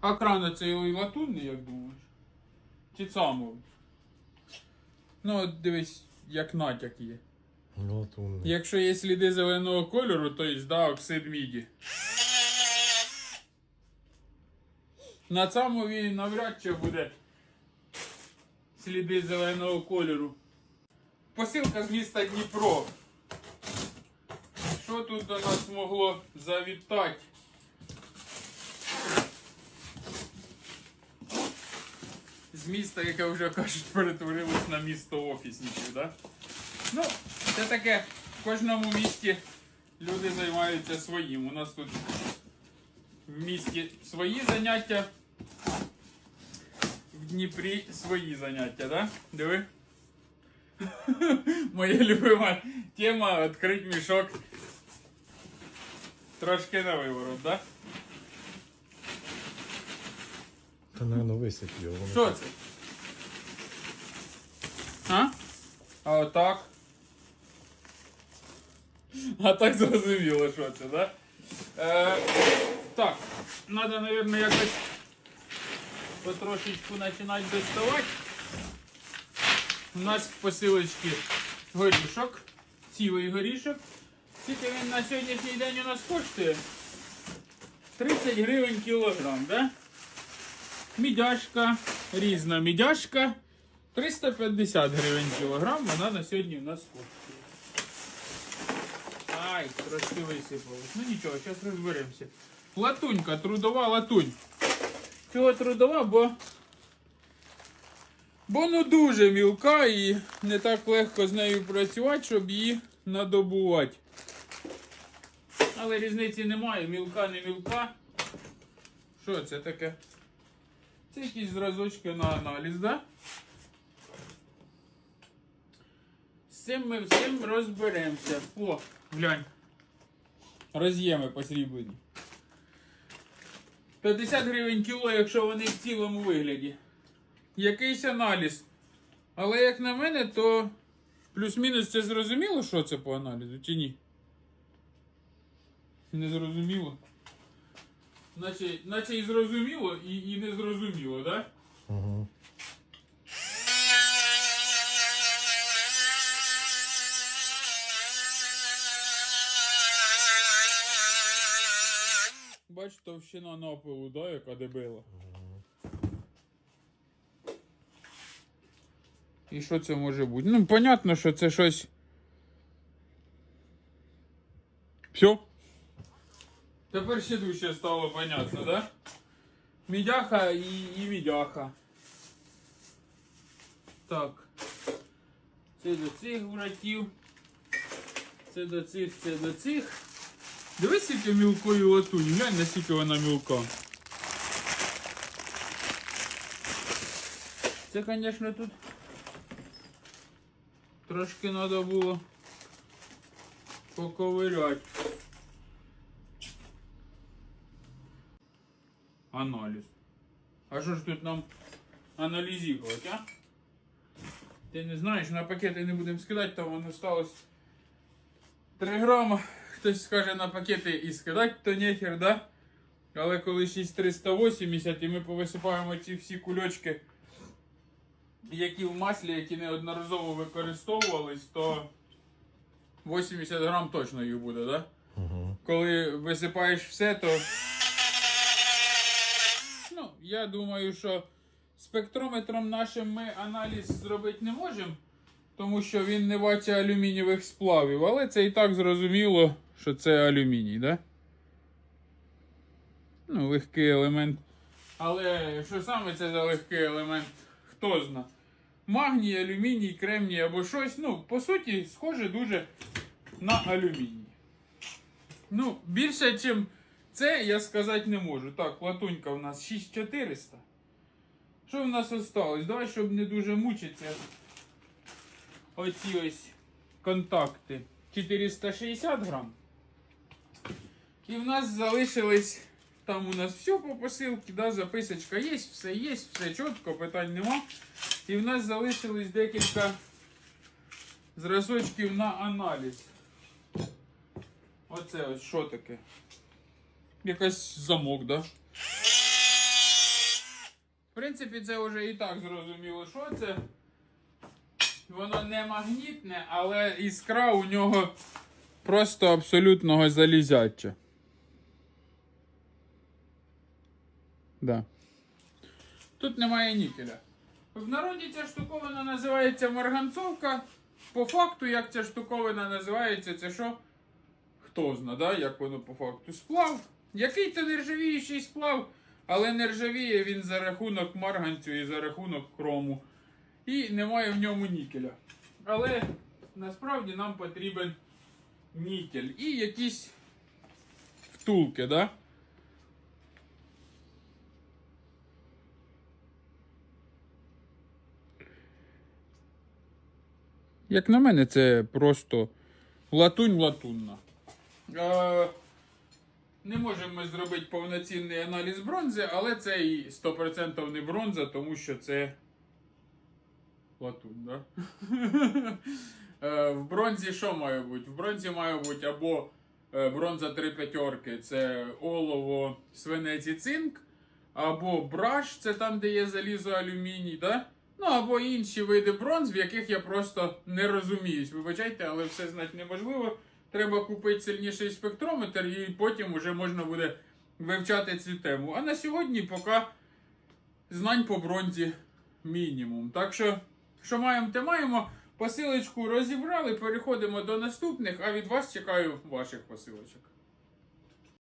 А кран цей латунний, як думаєш? Чи цамовий? Ну, от дивись, як натяк є. Ну, от умний. Якщо є сліди зеленого кольору, то є, да, оксид міді. На цамові навряд чи буде сліди зеленого кольору. Посилка з міста Дніпро. Що тут до нас могло завітати? міста, яке вже кажуть, перетворилось на місто офісників, да? Ну, це таке. В кожному місті люди займаються своїм. У нас тут в місті свої заняття. В Дніпрі свої заняття, да? Диви. Моя любима тема відкрити мішок. Трошки на виворот, да? Та, напевно, висип його. воно Що так. це? А? А отак. А так зрозуміло, що це, да? Е, так, треба, мабуть, якось потрошечку починати доставати. У нас в посилочці горішок, цілий горішок. Скільки він на сьогоднішній день у нас коштує? 30 гривень кілограм, да? Мідяшка, різна мідяшка. 350 гривень кілограм, вона на сьогодні у нас коштує. Ай, трошки висипалось. Ну нічого, зараз розберемося. Латунька, трудова латунь. Чого трудова, бо. Бо ну дуже мілка і не так легко з нею працювати, щоб її надобувати. Але різниці немає, мілка не мілка. Що це таке? Це якісь зразочки на аналіз, да? З цим ми всім розберемося. О, глянь. Роз'єми посріблені. 50 гривень кіло, якщо вони в цілому вигляді. Якийсь аналіз. Але як на мене, то плюс-мінус це зрозуміло, що це по аналізу, чи ні? Не зрозуміло. Наче, наче і зрозуміло, і, і не зрозуміло, так? Да? Угу. Бач, товщина напилу, да, яка дебила. І що це може бути? Ну, понятно, що це щось. Все? Тепер ще дужче стало понятно, да? Мідяха і, і мідяха. Так. Це до цих братів. Це до цих, це до цих. Дивись, скільки мілкої латунь. Глянь, наскільки вона мілка. Це, звісно, тут трошки треба було поковиряти. Аналіз. А що ж тут нам аналізувати, а? Ти не знаєш, на пакети не будемо скидати, там воно сталося 3 грама. Хтось скаже на пакети і скидати, то нехер, да? Але коли 6380 і ми повисипаємо ці всі кульочки, які в маслі, які неодноразово використовувались, то 80 грам точно їх буде, да? Угу. Коли висипаєш все, то. Ну, я думаю, що спектрометром нашим ми аналіз зробити не можемо, тому що він не бачить алюмінієвих сплавів, але це і так зрозуміло, що це алюміній, да? Ну, легкий елемент. Але що саме це за легкий елемент? Хто зна? Магній, алюміній, кремній або щось. Ну, по суті, схоже дуже на алюміній. Ну, більше, ніж це, я сказати не можу. Так, латунька у нас 6400. Що в нас осталось? Давай, щоб не дуже мучитися. Оці ось контакти. 460 грам. І в нас залишились. Там у нас все по посилці, да, записочка є, все є, все чітко, питань нема. І в нас залишились декілька зразочків на аналіз. Оце ось що таке? Якась замок, да? принципі, це вже і так зрозуміло, що це. Воно не магнітне, але іскра у нього просто абсолютного залізяча. Да. Тут немає нікеля. В народі ця штуковина називається марганцовка. По факту, як ця штуковина називається, це що? Хто зна, да? як воно по факту? Сплав. Який то нержавіючий сплав, але нержавіє він за рахунок марганцю і за рахунок крому. І немає в ньому нікеля. Але насправді нам потрібен нікель і якісь втулки, да? Як на мене, це просто латунь латунна. Е, не можемо ми зробити повноцінний аналіз бронзи, але це і 100% не бронза, тому що це латунь, да? Е, В бронзі що має бути? В бронзі має бути або е, бронза 3 п'ятерки, це олово, свинець і цинк, або браш, це там, де є залізо, алюміній, да? Ну, або інші види бронз, в яких я просто не розуміюсь. Вибачайте, але все знати неможливо. Треба купити сильніший спектрометр, і потім вже можна буде вивчати цю тему. А на сьогодні поки знань по бронзі мінімум. Так що, що маємо, те маємо. Посилочку розібрали, переходимо до наступних, а від вас чекаю ваших посилочок.